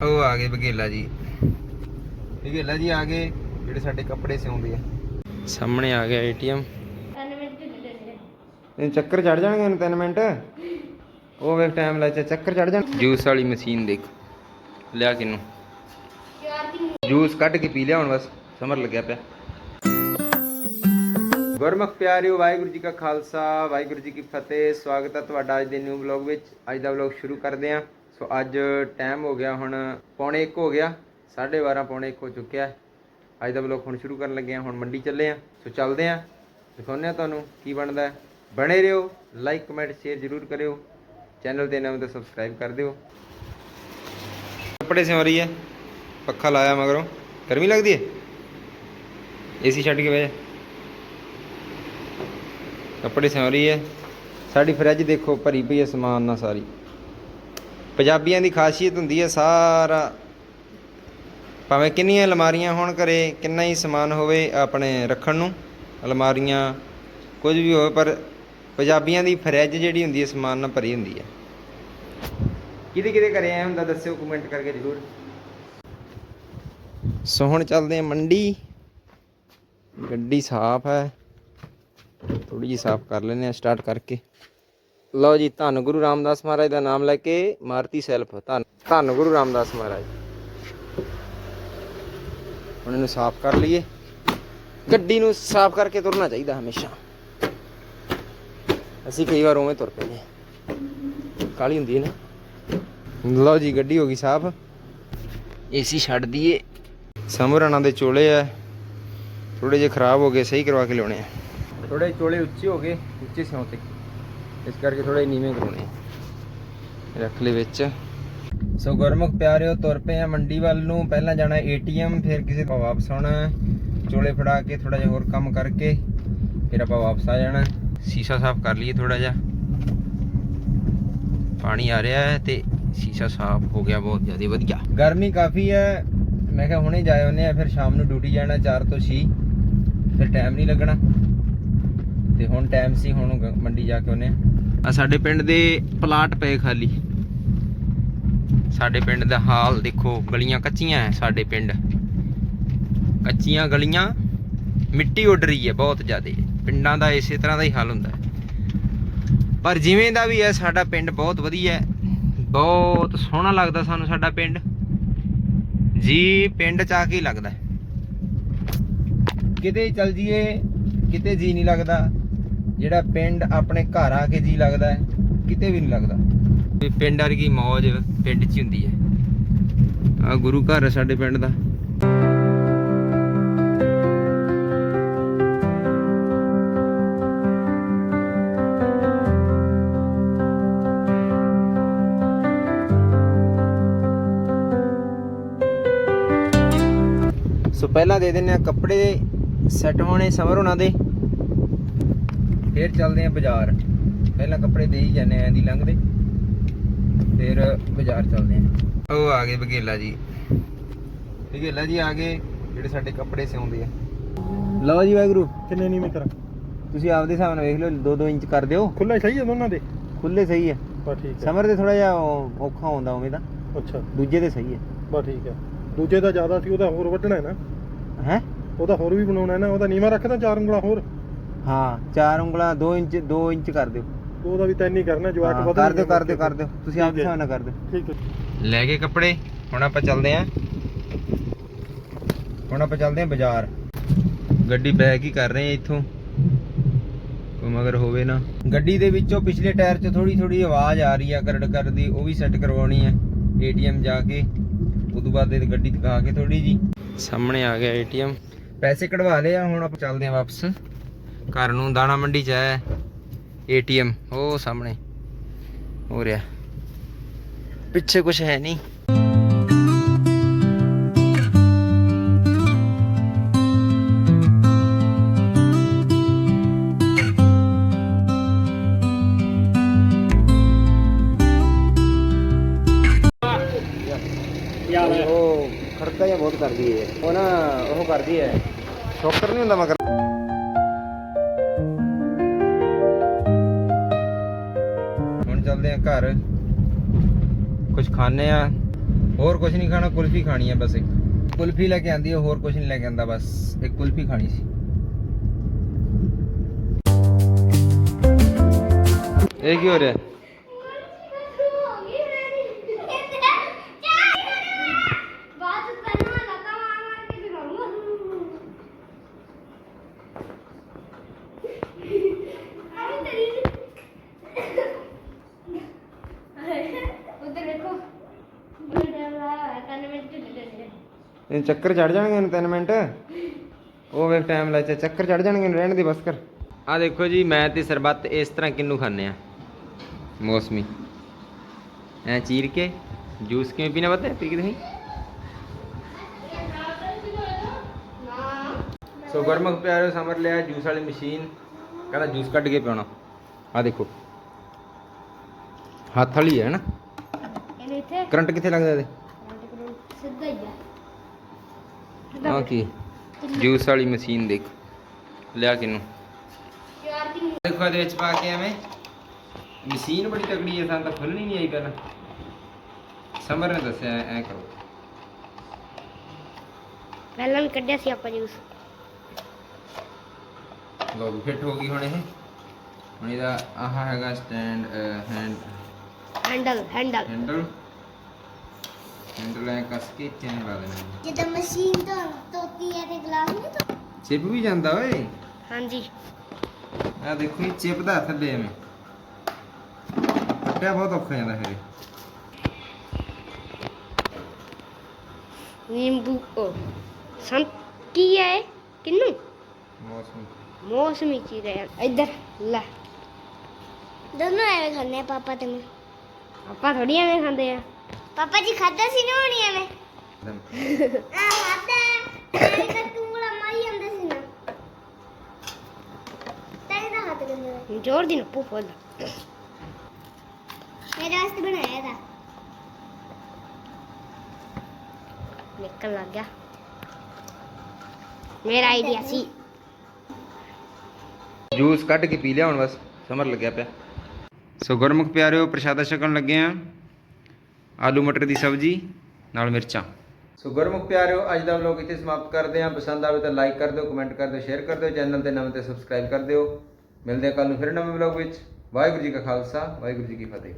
ਉਹ ਆ ਗਏ ਬਗੇਲਾ ਜੀ। ਬਗੇਲਾ ਜੀ ਆ ਗਏ ਜਿਹੜੇ ਸਾਡੇ ਕੱਪੜੇ ਸਿਉਂਦੇ ਆ। ਸਾਹਮਣੇ ਆ ਗਿਆ ਏਟੀਐਮ। ਇਹ ਚੱਕਰ ਚੜ ਜਾਣਗੇ ਇਹਨੂੰ 3 ਮਿੰਟ? ਉਹ ਵੇਖ ਟਾਈਮ ਲੱਗ ਚੱਕਰ ਚੜ ਜਾਣ। ਜੂਸ ਵਾਲੀ ਮਸ਼ੀਨ ਦੇਖ। ਲਿਆ ਕਿਨੂੰ? ਜੂਸ ਕੱਢ ਕੇ ਪੀ ਲਿਆ ਹੁਣ ਬਸ ਸਮਰ ਲੱਗਿਆ ਪਿਆ। ਗੁਰਮੁਖ ਪਿਆਰਿਓ ਵਾਹਿਗੁਰੂ ਜੀ ਕਾ ਖਾਲਸਾ ਵਾਹਿਗੁਰੂ ਜੀ ਕੀ ਫਤਿਹ। ਸਵਾਗਤ ਹੈ ਤੁਹਾਡਾ ਅੱਜ ਦੇ ਨਿਊ ਵਲੌਗ ਵਿੱਚ। ਅੱਜ ਦਾ ਵਲੌਗ ਸ਼ੁਰੂ ਕਰਦੇ ਹਾਂ ਸੋ ਅੱਜ ਟਾਈਮ ਹੋ ਗਿਆ ਹੁਣ ਪੌਣੇ 1 ਹੋ ਗਿਆ 12:30 ਪੌਣੇ 1 ਹੋ ਚੁੱਕਿਆ ਅੱਜ ਦਾ ਵਲੌਗ ਹੁਣ ਸ਼ੁਰੂ ਕਰਨ ਲੱਗੇ ਹਾਂ, ਹੁਣ ਮੰਡੀ ਚੱਲੇ ਹਾਂ। ਸੋ ਚੱਲਦੇ ਹਾਂ, ਦਿਖਾਉਂਦੇ ਹਾਂ ਤੁਹਾਨੂੰ ਕੀ ਬਣਦਾ ਹੈ। ਬਣੇ ਰਹੋ ਲਾਈਕ ਕਮੈਂਟ ਸ਼ੇਅਰ ਜ਼ਰੂਰ ਕਰਿਓ। ਚੈਨਲ ਤੇ ਨਵੇਂ ਤਾਂ ਸਬਸਕ੍ਰਾਈਬ ਕਰ ਦਿਓ। ਕੱਪੜੇ ਸਿਉਂ ਰਹੀ ਹੈ, ਪੱਖਾ ਲਾਇਆ ਮਗਰੋਂ। ਗਰਮੀ ਲੱਗਦੀ ਹੈ? ਏਸੀ ਛੱਡ ਕੇ ਬਹਿ ਜਾ। ਕੱਪੜੇ ਸਿਉਂ ਰਹੀ ਹੈ। ਸਾਡੀ ਫਰਿੱਜ ਦੇਖੋ ਭਰੀ ਪਈ ਹੈ ਸਮਾਨ ਨਾਲ ਸਾਰੀ। ਪੰਜਾਬੀਆਂ ਦੀ ਖਾਸੀਅਤ ਹੁੰਦੀ ਹੈ ਸਾਰਾ। ਭਾਵੇਂ ਕਿੰਨੀਆਂ ਅਲਮਾਰੀਆਂ ਹੋਣ ਘਰੇ, ਕਿੰਨਾ ਹੀ ਸਮਾਨ ਹੋਵੇ ਆਪਣੇ ਰੱਖਣ ਨੂੰ, ਅਲਮਾਰੀਆਂ ਕੁਝ ਵੀ ਹੋਵੇ, ਪਰ ਪੰਜਾਬੀਆਂ ਦੀ ਫਰਿੱਜ ਜਿਹੜੀ ਹੁੰਦੀ ਹੈ, ਸਮਾਨ ਨਾਲ ਭਰੀ ਹੁੰਦੀ ਹੈ। ਕਿਹਦੇ ਕਿਹਦੇ ਘਰੇ ਆਇਆ ਹੁੰਦਾ, ਦੱਸਿਓ ਕਮੈਂਟ ਕਰਕੇ ਜ਼ਰੂਰ। ਸੋ ਹੁਣ ਚੱਲਦੇ ਆ ਮੰਡੀ। ਗੱਡੀ ਸਾਫ਼ ਹੈ। ਥੋੜੀ ਜਿਹੀ ਸਾਫ਼ ਕਰ ਲੈਂਦੇ ਆ ਸਟਾਰਟ ਕਰਕੇ। ਲਓ ਜੀ, ਧੰਨ ਗੁਰੂ ਰਾਮਦਾਸ ਮਹਾਰਾਜ ਦਾ ਨਾਮ ਲੈ ਕੇ ਮਾਰਤੀ ਸੈਲਫ। ਧੰਨ ਧੰਨ ਗੁਰੂ ਰਾਮਦਾਸ ਮਹਾਰਾਜ। ਹੁਣ ਇਹਨੂੰ ਸਾਫ਼ ਕਰ ਲਈਏ। ਗੱਡੀ ਨੂੰ ਸਾਫ਼ ਕਰਕੇ ਤੁਰਨਾ ਚਾਹੀਦਾ ਹਮੇਸ਼ਾ। ਅਸੀਂ ਕਈ ਵਾਰ ਉਵੇਂ ਤੁਰ ਪੈਂਦੇ ਹਾਂ। ਕਾਲੀ ਹੁੰਦੀ ਹੈ ਨਾ। ਲਓ ਜੀ, ਗੱਡੀ ਹੋ ਗਈ ਸਾਫ਼। ਏਸੀ ਛੱਡ ਦਈਏ। ਸਮਰਾਣਾ ਦੇ ਚੋਲੇ ਆ। ਥੋੜੇ ਜਿਹੇ ਖਰਾਬ ਹੋ ਗਏ, ਸਹੀ ਕਰਵਾ ਕੇ ਲਿਆਉਣੇ ਆ। ਥੋੜੇ ਚੋਲੇ ਉੱਚੇ ਹੋ ਗਏ, ਉੱਚੇ ਸਿਉਂ ਤੇ। ਇਸ ਕਰਕੇ ਥੋੜੇ ਨੀਵੇਂ ਕਰਾਉਣੇ ਰੱਖ ਲੈ ਵਿੱਚ। ਸੋ ਗੁਰਮੁਖ ਪਿਆਰਿਓ, ਤੁਰ ਪਏ ਆ ਮੰਡੀ ਵੱਲ ਨੂੰ। ਪਹਿਲਾਂ ਜਾਣਾ ਏਟੀਐਮ, ਫਿਰ ਕਿਸੇ ਤੋਂ ਵਾਪਸ ਆਉਣਾ ਚੋਲੇ ਫੜਾ ਕੇ ਥੋੜਾ ਜਿਹਾ ਹੋਰ ਕੰਮ ਕਰਕੇ, ਫਿਰ ਆਪਾਂ ਵਾਪਸ ਆ ਜਾਣਾ ਸ਼ੀਸ਼ਾ ਸਾਫ਼ ਕਰ ਲਈਏ ਥੋੜਾ ਜਿਹਾ। ਪਾਣੀ ਆ ਰਿਹਾ ਹੈ ਤੇ ਸ਼ੀਸ਼ਾ ਸਾਫ਼ ਹੋ ਗਿਆ ਬਹੁਤ ਜ਼ਿਆਦਾ ਵਧੀਆ। ਗਰਮੀ ਕਾਫੀ ਹੈ। ਮੈਂ ਕਿਹਾ ਹੁਣੇ ਜਾਏ ਉਹਨੇ ਆ ਫਿਰ ਸ਼ਾਮ ਨੂੰ ਡਿਊਟੀ ਜਾਣਾ 4 ਤੋਂ 6 ਫਿਰ ਟਾਈਮ ਨਹੀਂ ਲੱਗਣਾ। ਤੇ ਹੁਣ ਟਾਈਮ ਸੀ, ਹੁਣ ਮੰਡੀ ਜਾ ਕੇ ਉਹਨੇ ਆ ਸਾਡੇ ਪਿੰਡ ਦੇ ਪਲਾਟ ਪਏ ਖਾਲੀ। ਸਾਡੇ ਪਿੰਡ ਦਾ ਹਾਲ ਦੇਖੋ, ਗਲੀਆਂ ਕੱਚੀਆਂ ਹੈ ਸਾਡੇ ਪਿੰਡ। ਕੱਚੀਆਂ ਗਲੀਆਂ, ਮਿੱਟੀ ਉੱਡ ਰਹੀ ਹੈ ਬਹੁਤ ਜ਼ਿਆਦਾ। ਪਿੰਡਾਂ ਦਾ ਇਸੇ ਤਰ੍ਹਾਂ ਦਾ ਹੀ ਹਾਲ ਹੁੰਦਾ ਪਰ ਜਿਵੇਂ ਦਾ ਵੀ ਹੈ ਸਾਡਾ ਪਿੰਡ ਬਹੁਤ ਵਧੀਆ ਹੈ ਬਹੁਤ ਸੋਹਣਾ ਲੱਗਦਾ ਸਾਨੂੰ ਸਾਡਾ ਪਿੰਡ। ਜੀ ਪਿੰਡ ਚ ਆ ਕੇ ਲੱਗਦਾ ਕਿਤੇ ਚੱਲ ਜੀਏ, ਕਿਤੇ ਜੀ ਨਹੀਂ ਲੱਗਦਾ। ਜਿਹੜਾ ਪਿੰਡ ਆਪਣੇ ਘਰ ਆ ਕੇ ਜੀ ਲੱਗਦਾ ਹੈ ਕਿਤੇ ਵੀ ਨਹੀਂ ਲੱਗਦਾ। ਪਿੰਡ ਵਰਗੀ ਮੌਜ ਪਿੰਡ 'ਚ ਹੀ ਹੁੰਦੀ ਹੈ। ਆ ਗੁਰੂ ਘਰ ਹੈ ਸਾਡੇ ਪਿੰਡ ਦਾ। ਸੋ ਪਹਿਲਾਂ ਦੇ ਦਿੰਨੇ ਆ ਕੱਪੜੇ ਸੈੱਟ ਹੋਣੇ ਸਮਰ ਹੋਣਾ ਦੇ। ਫਿਰ ਚੱਲਦੇ ਆ ਬਾਜ਼ਾਰ। ਪਹਿਲਾਂ ਕੱਪੜੇ ਦੇ ਹੀ ਜਾਂਦੇ ਆਂ ਦੀ ਲੰਘਦੇ। ਫਿਰ ਬਾਜ਼ਾਰ ਚੱਲਦੇ ਆ। ਉਹ ਆ ਗਏ ਬਗੇਲਾ ਜੀ। ਬਗੇਲਾ ਜੀ ਆ ਗਏ ਜਿਹੜੇ ਸਾਡੇ ਕੱਪੜੇ ਸਿਉਂਦੇ ਆ। ਲਓ ਜੀ ਵਾਹਿਗੁਰੂ ਕਿੰਨੇ ਨੀਵੇਂ ਕਰਾਂ ਤੁਸੀਂ ਆਪਦੇ ਹਿਸਾਬ ਨਾਲ ਵੇਖ ਲਓ 2-2 ਇੰਚ ਕਰ ਦਿਓ। ਖੁੱਲਾ ਸਹੀ ਹੈ ਦੋਨਾਂ ਦੇ? ਖੁੱਲੇ ਸਹੀ ਹੈ ਬਸ ਠੀਕ ਹੈ ਸਮਰ ਦੇ ਥੋੜਾ ਜਿਹਾ ਉਹ ਔਖਾ ਹੁੰਦਾ ਉਵੇਂ ਦਾ। ਅੱਛਾ। ਦੂਜੇ ਦੇ ਸਹੀ ਹੈ ਬਸ ਠੀਕ ਹੈ ਦੂਜੇ ਦਾ ਜ਼ਿਆਦਾ ਸੀ ਉਹਦਾ ਹੋਰ ਵੱਢਣਾ ਹੈ ਨਾ। ਹੈ? ਉਹਦਾ ਹੋਰ ਵੀ ਬਣਾਉਣਾ ਹੈ ਨਾ ਉਹਦਾ ਨੀਵਾ ਰੱਖਦਾ ਚਾਰ ਉਂਗਲਾਂ ਹੋਰ। ਹਾਂ ਚਾਰ ਉਂਗਲਾਂ 2 ਇੰਚ 2 ਇੰਚ ਕਰ ਦਿਓ। ਉਹਦਾ ਵੀ ਤੈਨੂੰ ਹੀ ਕਰਨਾ ਜਵਾਕ ਹਾਂ, ਵਧਾ ਕਰ ਦਿਓ ਕਰ ਦਿਓ ਕਰ ਦਿਓ। ਤੁਸੀਂ ਆਪਦੇ ਹਿਸਾਬ ਨਾਲ ਕਰ ਦਿਓ। ਠੀਕ ਹੈ। ਲੈ ਗਏ ਕੱਪੜੇ ਹੁਣ ਆਪਾਂ ਚੱਲਦੇ ਆਂ ਹੁਣ ਆਪਾਂ ਚੱਲਦੇ ਆਂ ਬਾਜ਼ਾਰ। ਗੱਡੀ ਬੈਕ ਹੀ ਕਰ ਰਹੇ ਆ ਇੱਥੋਂ। ਕੋਈ ਮਗਰ ਹੋਵੇ ਨਾ। ਗੱਡੀ ਦੇ ਵਿੱਚੋਂ ਪਿਛਲੇ ਟਾਇਰ 'ਚ ਥੋੜੀ ਥੋੜੀ ਆਵਾਜ਼ ਆ ਰਹੀ ਆ ਕਰੜ ਕਰਦੀ ਉਹ ਵੀ ਸੈੱਟ ਕਰਵਾਉਣੀ ਆ ਏਟੀਐਮ ਜਾ ਕੇ। ਉਦੋਂ ਬਾਅਦ ਇਹ ਗੱਡੀ ਦਿਖਾ ਕੇ ਥੋੜੀ ਜੀ। ਸਾਹਮਣੇ ਆ ਗਿਆ ਏਟੀਐਮ। ਪੈਸੇ ਕਢਵਾ ਲਏ ਆ ਹੁਣ ਆਪਾਂ ਚੱਲਦੇ ਆਂ ਵਾਪਸ। ਘਰ ਨੂੰ ਦਾਣਾ ਮੰਡੀ 'ਚ ਹੈ ਏਟੀਐਮ ਉਹ ਸਾਹਮਣੇ। ਹੋ ਰਿਹਾ। ਪਿੱਛੇ ਕੁਝ ਹੈ ਨਹੀਂ। ਉਹ ਖੜਕਾ ਜਿਹਾ ਬਹੁਤ ਕਰਦੀ ਹੈ। ਉਹ ਨਾ ਉਹ ਕਰਦੀ ਹੈ। ਸ਼ੋਕਰ ਨਹੀਂ ਹੁੰਦਾ ਮਗਰ। ਘਰ। ਕੁਝ ਖਾਣੇ ਆ। ਹੋਰ ਕੁਝ ਨਹੀਂ ਖਾਣਾ, ਕੁਲਫੀ ਖਾਣੀ ਹੈ ਬਸ ਇੱਕ। ਕੁਲਫੀ ਲੈ ਕੇ ਆਂਦੀ ਹੈ ਹੋਰ ਕੁਝ ਨਹੀਂ ਲੈ ਕੇ ਆਂਦਾ, ਬਸ ਇੱਕ ਕੁਲਫੀ ਖਾਣੀ ਸੀ। ਇਹ ਕੀ ਹੋ ਰਿਹਾ ਬਾਤ ਕਰਨਾ ਲਗਾ ਮਾਰ ਮਾਰ ਕੇ ਦਿਖਾਉਂਗਾ ਅਰੇ ਤੇਰੀ ਉਧਰ ਦੇਖੋ ਬੜਾ ਲਾ ਕੰਨ ਵਿੱਚ ਢਿੱਡ ਢਿੱਡ ਇਹ ਚੱਕਰ ਚੜ ਜਾਣਗੇ ਇਹਨੂੰ 3 ਮਿੰਟ। ਉਹ ਵੇਖ ਟਾਈਮ ਲੱਗ ਚੱਕਰ ਚੜ ਜਾਣਗੇ ਰਹਿਣ ਦੇ ਬਸ ਕਰ। ਆ ਦੇਖੋ ਜੀ ਮੈਂ ਤੇ ਸਰਬੱਤ ਇਸ ਤਰ੍ਹਾਂ ਕਿੰਨੂੰ ਖਾਂਦੇ ਆ? ਮੌਸਮੀ। ਐ ਚੀਰ ਕੇ ਜੂਸ ਕਿਵੇਂ ਪੀਣਾ ਪਤਾ ਪੀ ਕੇ ਤੁਸੀਂ ਸੋ ਗਰਮਕ ਪਿਆਰੇ ਸਮਰ ਲਿਆ ਜੂਸ ਵਾਲੀ ਮਸ਼ੀਨ। ਕਹਿੰਦਾ ਜੂਸ ਕੱਢ ਕੇ ਪਿਉਣਾ ਆ ਦੇਖੋ। ਹੱਥ ਵਾਲੀ ਹੈ ਨਾ? ਇਹਨੇ ਇੱਥੇ ਕਰੰਟ ਕਿੱਥੇ ਲੱਗਦਾ ਇਹਦੇ? ਸਿੱਧਾ ਹੀ ਆ। ਆ ਕੀ? ਜੂਸ ਵਾਲੀ ਮਸ਼ੀਨ ਦੇਖ। ਲਿਆ ਕਿਨੂੰ? ਦੇਖੋ ਇਹਦੇ ਵਿੱਚ ਪਾ ਕੇ ਐਵੇਂ। ਮਸ਼ੀਨ ਬੜੀ ਤਗੜੀ ਹੈ ਸਾਨੂੰ ਤਾਂ ਖੁੱਲਣੀ ਨਹੀਂ ਆਈ ਪਹਿਲਾਂ। ਸਮਰ ਨੇ ਦੱਸਿਆ ਐ ਕਰੋ। ਪਹਿਲਾਂ ਵੀ ਕੱਢਿਆ ਸੀ ਆਪਾਂ ਜੂਸ। ਲੋ ਵੀ ਫਿੱਟ ਹੋ ਗਈ ਹੁਣ ਇਹ। ਹੁਣ ਇਹਦਾ ਆਹ ਹੈਗਾ stand hand handle handle handle handle ਐ ਕਸ ਕੇ ਚੈਨ ਲਾ ਦੇਣਾ ਜਿੱਦਾਂ ਮਸ਼ੀਨ ਤੋਂ ਤੋਤੀ ਹੈ ਤੇ ਗਲਾਸ ਨਹੀਂ ਤੋਂ ਚਿਪ ਵੀ ਜਾਂਦਾ ਓਏ ਹਾਂਜੀ ਆ ਦੇਖੋ ਇਹ ਚਿਪ ਦਾ ਥੱਲੇ ਐਵੇਂ ਕੱਟਿਆ ਬਹੁਤ ਔਖਾ ਜਾਂਦਾ ਫਿਰ। ਨਿੰਬੂ ਉਹ ਸੰਤ ਕੀ ਹੈ? ਕਿੰਨੂ ਮੌਸਮ ਮੌਸਮੀ ਚੀਜ਼ ਹੈ ਇੱਧਰ ਲੈ ਦੋਨੋਂ ਐਵੇਂ ਖਾਂਦੇ ਆ ਪਾਪਾ ਤੇ ਮੈਂ ਆਪਾਂ ਥੋੜੀ ਐਵੇਂ ਖਾਂਦੇ ਆ ਪਾਪਾ ਜੀ ਖਾਦਾ ਸੀ ਨਾ ਹੋਣੀ ਐਵੇਂ ਆ ਖਾਦਾ ਐਵੇਂ ਕਰ ਤੂੰ ਬੜਾ ਮਾਰੀ ਜਾਂਦਾ ਸੀ ਨਾ। ਤੇਰੇ ਦਾ ਹੱਥ ਗੰਦਾ ਜੋਰ ਦੀ ਨੱਪੂ ਫੁੱਲ। ਮੇਰੇ ਵਾਸਤੇ ਬਣਾਇਆ ਦਾ ਨਿਕਲ ਲੱਗ ਗਿਆ। ਮੇਰਾ ਆਈਡੀਆ ਸੀ। ਜੂਸ ਕੱਢ ਕੇ ਪੀ ਲਿਆ ਹੁਣ ਬਸ। ਸਮਰ ਲੱਗਿਆ ਪਿਆ। ਸੋ ਗੁਰਮੁਖ ਪਿਆਰਿਓ ਪ੍ਰਸ਼ਾਦਾ ਛਕਣ ਲੱਗੇ ਆ। ਆਲੂ ਮਟਰ ਦੀ ਸਬਜ਼ੀ, ਨਾਲ ਮਿਰਚਾਂ। ਸੋ ਗੁਰਮੁਖ ਪਿਆਰਿਓ, ਅੱਜ ਦਾ ਵਲੋਗ ਇੱਥੇ ਸਮਾਪਤ ਕਰਦੇ ਹਾਂ। ਪਸੰਦ ਆਵੇ ਤਾਂ ਲਾਈਕ ਕਰ ਦਿਓ ਕਮੈਂਟ ਕਰ ਦਿਓ ਸ਼ੇਅਰ ਕਰ ਦਿਓ ਚੈਨਲ ਤੇ ਨਵੇਂ ਤੇ ਸਬਸਕ੍ਰਾਈਬ ਕਰ ਦਿਓ। ਮਿਲਦੇ ਹਾਂ ਕੱਲ ਨੂੰ ਫਿਰ ਨਵੇਂ ਵਲੋਗ ਵਿੱਚ। ਵਾਹਿਗੁਰੂ ਜੀ ਕਾ ਖਾਲਸਾ, ਵਾਹਿਗੁਰੂ ਜੀ ਕੀ ਫਤਿਹ।